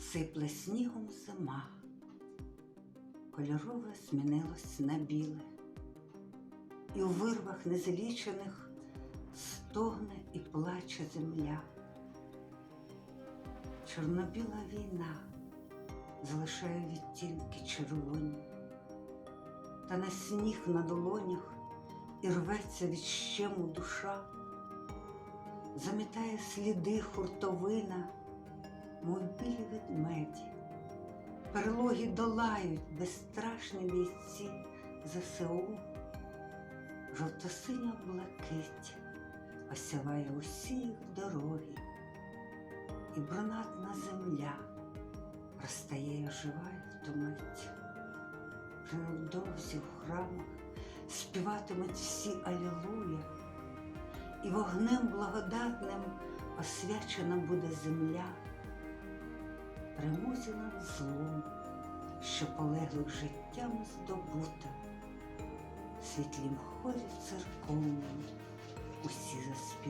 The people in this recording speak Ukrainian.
Сипле снігом зима, кольорове змінилось на біле, і у вирвах незлічених стогне і плаче земля. Чорнобіла війна залишає відтінки червоні, та на сніг на долонях і рветься від щему душа, замітає сліди хуртовина, мов білі ведмеді, перлоги долають безстрашні бійці ЗСУ, жовто-синя блакить осяває усі їх дороги, і брунатна земля розстає і оживає в ту мить. Вже невдовзі в храмах співатимуть всі Алілуя, і вогнем благодатним освячена буде земля, нам злом, що полеглих життям здобута, світлім хорі церковним усі заспівають.